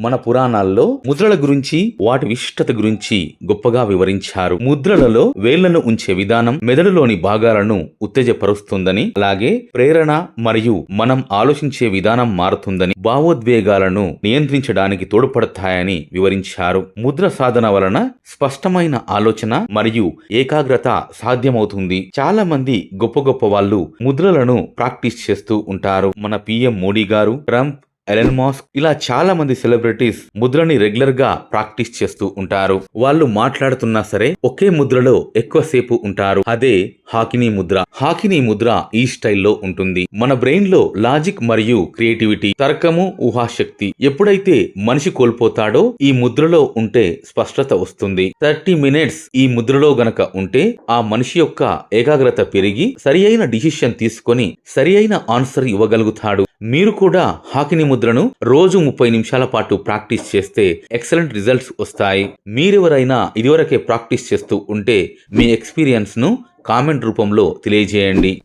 మన పురాణాల్లో ముద్రల గురించి వాటి విశిష్టత గురించి గొప్పగా వివరించారు. ముద్రలలో వేళ్ళను ఉంచే విధానం మెదడులోని భాగాలను ఉత్తేజపరుస్తుందని అలాగే ప్రేరణ మరియు మనం ఆలోచించే విధానం మారుతుందని భావోద్వేగాలను నియంత్రించడానికి తోడ్పడతాయని వివరించారు. ముద్ర సాధన వలన స్పష్టమైన ఆలోచన మరియు ఏకాగ్రత సాధ్యమవుతుంది. చాలా మంది గొప్ప గొప్ప వాళ్ళు ముద్రలను ప్రాక్టీస్ చేస్తూ ఉంటారు. మన పిఎం మోడీ గారు ట్రంప్ ఎలన్ మాస్క్ ఇలా చాలా మంది సెలబ్రిటీస్ ముద్రని రెగ్యులర్గా ప్రాక్టీస్ చేస్తూ ఉంటారు. వాళ్ళు మాట్లాడుతున్నా సరే ఒకే ముద్రలో ఎక్కువసేపు ఉంటారు. అదే హాకినీ ముద్ర. హాకినీ ముద్ర ఈ స్టైల్లో ఉంటుంది. మన బ్రెయిన్లో లాజిక్ మరియు క్రియేటివిటీ తర్కము ఊహాశక్తి ఎప్పుడైతే మనిషి కోల్పోతాడో ఈ ముద్రలో ఉంటే స్పష్టత వస్తుంది. థర్టీ మినిట్స్ ఈ ముద్రలో గనక ఉంటే ఆ మనిషి యొక్క ఏకాగ్రత పెరిగి సరి అయిన డిసిషన్ తీసుకొని సరి అయిన ఆన్సర్ ఇవ్వగలుగుతాడు. మీరు కూడా హాకిని ముద్రను రోజు ముప్పై నిమిషాల పాటు ప్రాక్టీస్ చేస్తే ఎక్సలెంట్ రిజల్ట్స్ వస్తాయి. మీరెవరైనా ఇదివరకే ప్రాక్టీస్ చేస్తూ ఉంటే మీ ఎక్స్పీరియన్స్ను కామెంట్ రూపంలో తెలియజేయండి.